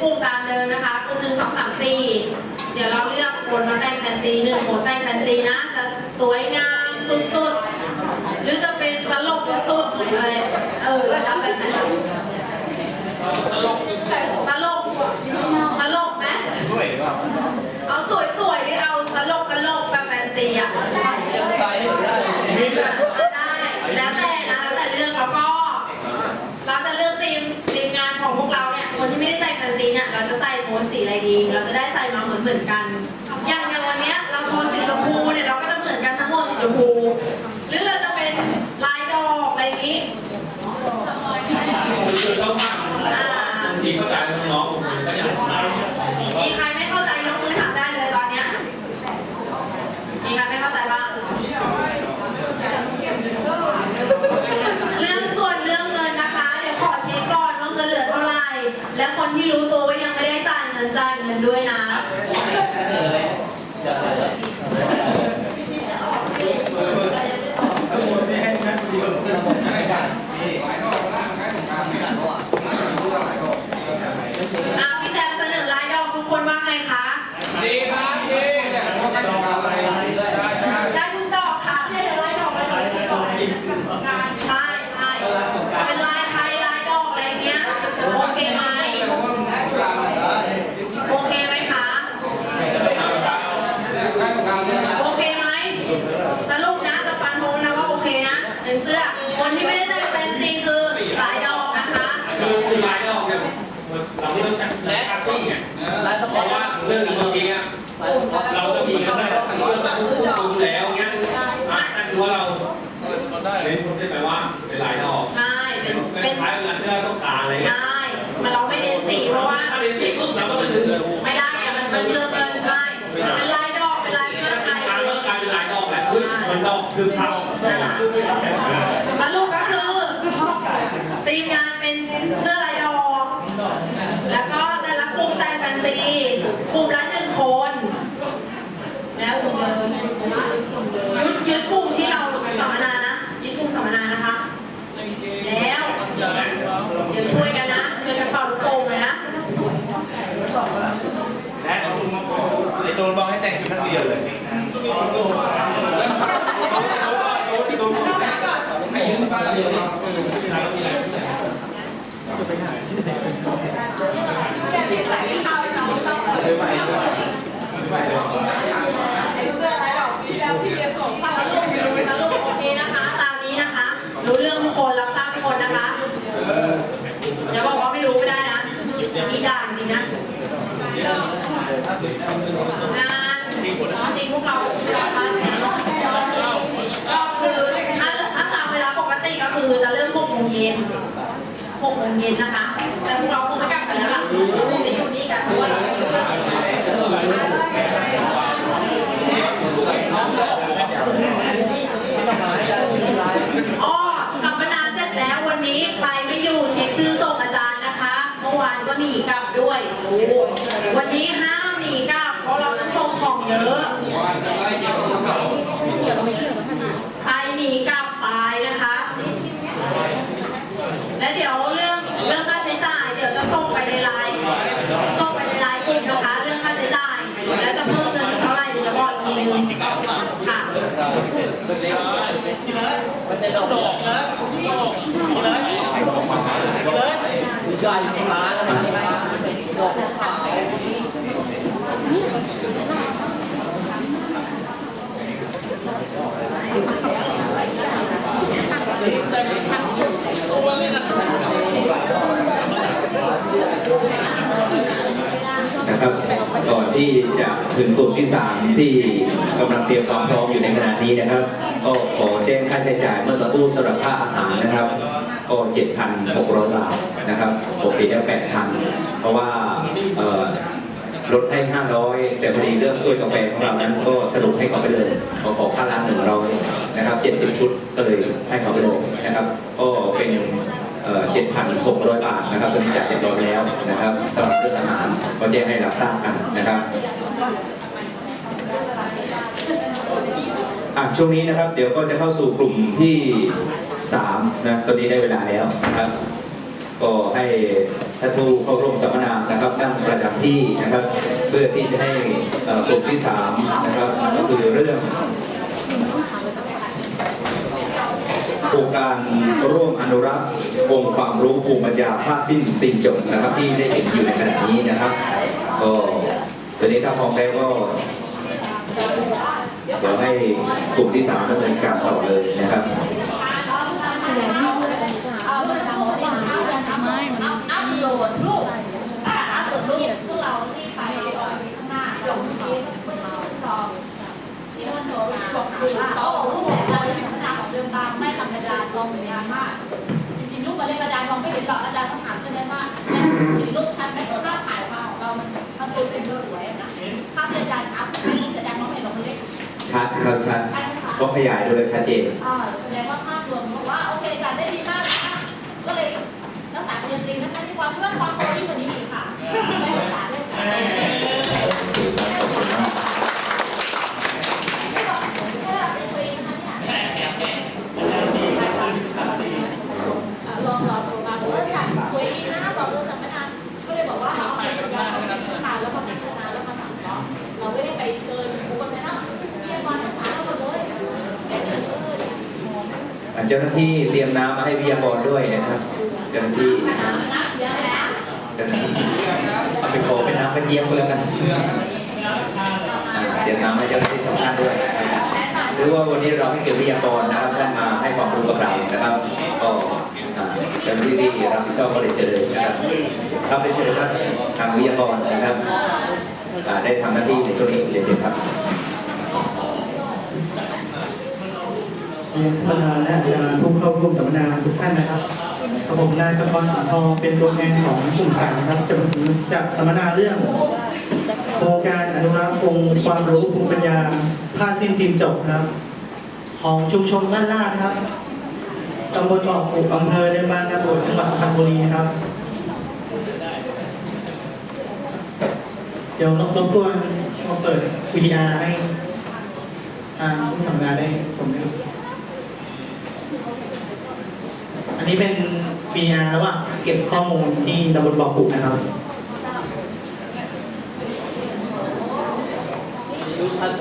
กลุ่มตามเดิมนะคะกลุ่มหนึ่งสองสามสี่เดี๋ยวเราเลือกคนมาแต่งแฟนซีหนึ่งคนแต่งแฟนซีนะจะสวยงามสุดๆ หรือจะเป็นตลกสุดๆอะไรเออแล้วแบบไหนตลกตลกตลกไหม ด้วยหรือเปล่า เอาสวยๆหรือเอาตลกตลกแบบแฟนซีอะ มีด้วย ได้แล้วแต่นะแล้วแต่เรื่องแล้วก็เราจะเลือกทีมทีมงานของพวกเราเนี่ยคน ที่ไม่ได้แต่งแฟนซีเนี่ยเราจะใส่โทนสีอะไรดี เราจะได้ใส่มาเหมือนเหมือนกัน อย่างอย่างวันเนี้ยเราโทนสีชมพูเนี่ยเราก็จะเหมือนกันทั้งหมดสีชมพู หรือเราจะเป็นลายดอกอะไรอย่างนี้ คือต้องมากอ่าบางทีเข้าใจน้องๆบางทีก็อยากได้ มีใครไม่เข้าใจยกมือถามได้เลยตอนเนี้ยมีใครไม่เข้าใจบ้าง เรื่องส่วนเรื่องเงินนะคะ เดี๋ยวขอเช็คก่อนว่าเงินเหลือเท่าไหร่ และคนที่รู้ตัวว่ายังไม่ได้จ่ายเงินจ่ายเงินด้วยนะ ทั้งหมดนี่ให้แม่เดียว อะพี่แซมเสนอรายดอกทุกคนว่าไงคะ ดีครับดี ดอกอะไร ได้ทุกดอกค่ะเรียกรายดอกอะไรทุกดอกใช่ใช่เป็นลายไทยลายดอกอะไรเงี้ย โอเคไหมโอเคไหมคะ โอเคไหมสรุปนะจะฟันธงนะว่าโอเคนะเป็นเสื้อ คนที่ไม่ได้ใส่แฟนซีคือลายดอกนะคะคือคือรายดอกเนี่ยเราไม่ต้องจัดและปาร์ตี้ไงเพราะว่าเรื่องบางทีอะเราจะมีกันได้เรื่องของผู้คุมแล้วเงี้ยอะแต่คือว่าเราเราได้เลยผมได้แปลว่าเป็นลายดอกใช่เป็นเป็เป็นนคล้ายเวลาที่เราต้องการอะไรเงี้ยใช่มันเราไม่เน้นสีเพราะว่าถ้าเรียนสีปุ๊บเราก็จะเจอไม่ได้อะมันมันเรื่องเกินใช่เป็นลายดอกเป็นลายเรื่องไทยการเลิกการเป็นลายดอกแหละเฮ้ยมันดอกคือพับสรุปก็คือที มงานเป็นเสื้อลายดอกแล้วก็แต่ละกลุ่มแต่งแฟนซีกลุ่มละหนึ่งคน แล้วกลุ่มเดิมยึดยึดกลุ่มมนานะยึดกลุ่มสัมมนานะคะ แล้ว เดี๋ยวช่วยกันนะช่วยกันเป่าลูกโป่งเลยนะ และไอ้ตูนบอกให้แต่งชุดนักเรียนเลยตูนตูน สรุปสรุปโอเคนะคะ ตามนี้นะคะ รู้เรื่องทุกคนรับทราบทุกคนนะคะอย่าบอกว่าไม่รู้ไม่ได้นะนี่ด่าจริงนะงานจริงพวกเราก็คือถ้าถ้าตามเวลาปกติก็คือจะเริ่ม6โมงเย็น6โม งเย็นนะคะ แต่พวกเราคงไม่กลับกันแล้วล่ะคงจะอยู่นี่กันด้วยอ้อสัมมนาเสร็จแล้ววันนี้ใครไม่อยู่เช็คชื่อส่งอาจารย์นะคะ เมื่อวานก็หนีกลับด้วย วันนี้ห้ามหนีกลับเพราะเราต้องส่งของเยอะใครหนีกลับตายนะคะ และเดี๋ยวเรื่องเรื่องค่าใช้จ่าย เดี๋ยวจะส่งไปในไลน์ส่งไปในไลน์กลุ่มนะคะ เรื่องค่าใช้จ่าย แล้วจะเพิ่มเงินเท่าไหร่เดี๋ยวจะบอกอีกทีนึงค่ะ นะครับ ก่อนที่จะถึงกลุ่มที่สามที่กำลังเตรียมความพร้อมอยู่ในขณะนี้นะครับ ก็ขอแจ้งค่าใช้จ่ายเมื่อสักครู่สำหรับค่าอาหารนะครับ ก็ 7,600 บาทนะครับปกติได้8,000 เพราะว่าลดให้ 500 แต่พอดีเรื่องถ้วยกาแฟของเรานั้นก็สรุปให้เขาไปเลยขอขอค่าร้าน100นะครับ 70 ชุดก็เลยให้เขาไปเลยนะครับ ก็เป็นเอ่อ7,600 บาทนะครับเป็นจ่ายเรียบร้อยแล้วนะครับสำหรับเรื่องอาหาร ก็แจ้งให้รับทราบกันนะครับอะช่วงนี้นะครับ เดี๋ยวก็จะเข้าสู่กลุ่มที่3นะตอนนี้ได้เวลาแล้วนะครับ ก็ให้และผู้เข้าร่วมสัมมนานะครับนั่งประจำที่นะครับ เพื่อที่จะให้กลุ่มที่สามนะครับก็คือเรื่อง โครงการร่วมอนุรักษ์องค์ความรู้ภูมิปัญญาผ้าสิ้นตินจบนะครับที่ได้เห็นอยู่ในขณะนี้นะครับก็ตอนนี้ถ้าพร้อมแล้วก็เดี๋ยวให้กลุ่มที่สามดำเนินการต่อเลยนะครับ เห็นหรอกอาจารย์ต้องถามเพื่อนว่ารูปชัดไหมภาพถ่ายมาของเรามันมันเป็นเป็นสวยนะภาพที่อาจารย์อัพให้รูปอาจารย์มองไม่เห็นหรอกมันเล็กชัดครับชัดก็ขยายด้วยชัดเจนอ่าแสดงว่าภาพรวมบอกว่าโอเคจัดได้ดีมากนะคะก็เลยรักษาเรียนตีนะคะที่ความเพื่อนความโตที่กว่านี้อีกค่ะไม่รักษาเรื่องการเรียน ขอบคุณมาก ไม่บอกแค่เป็นฟรีนะคะเนี่ยอะลองรอตัวมาเออจัดคุยนะบอกเรื่องธรรมดาก็เลยบอกว่าเอาไปกับการมาแล้วก็พัฒนาแล้วมาทำเนาะเราไม่ได้ไปเกินกูกันนะเรียนวันภาษาเราหมดเลยแค่เดินเออ เจ้าหน้าที่เตรียมน้ำมาให้วิทยากรด้วยนะครับ เจ้าหน้าที่เอะแล้วเจ้าหน้าที่เอาไปขอเป็นน้ำกระเทียมก็แล้วกันเตรียมน้ำให้เจ้าหน้าที่สองท่านด้วยหรือว่าวันนี้เราให้เกียรติวิทยากรนะครับท่านมาให้ความรู้กับเรานะครับก็เจ้าหน้าที่ที่รับผิดชอบก็เลยเชิญนะครับครับได้เชิญครับทางวิทยากรนะครับได้ทำหน้าที่ในช่วงนี้เรียนครับ เรียนประธานและอาจารย์ผู้เข้าร่วมสัมมนาทุกท่านนะครับกระผมนายกระพรสันทองเป็นตัวแทนของกลุ่มสามครับจะจะสัมมนาเรื่องโครงการอนุรักษ์องค์ความรู้ภูมิปัญญาผ้าสิ้นตีนจบครับ ของชุมชนบ้านลาดครับตำบลบ่อปลูกอำเภอเดินบางกระโดดจังหวัดสุพรรณบุรีครับ เดี๋ยวรบกวนมาเปิดวิดีอาร์ให้ทางผู้สัมมนได้ชมด้วย อันนี้เป็นปีนาระหว่างเก็บข้อมูลที่ตำบลบ่อปุกนะครับท่าน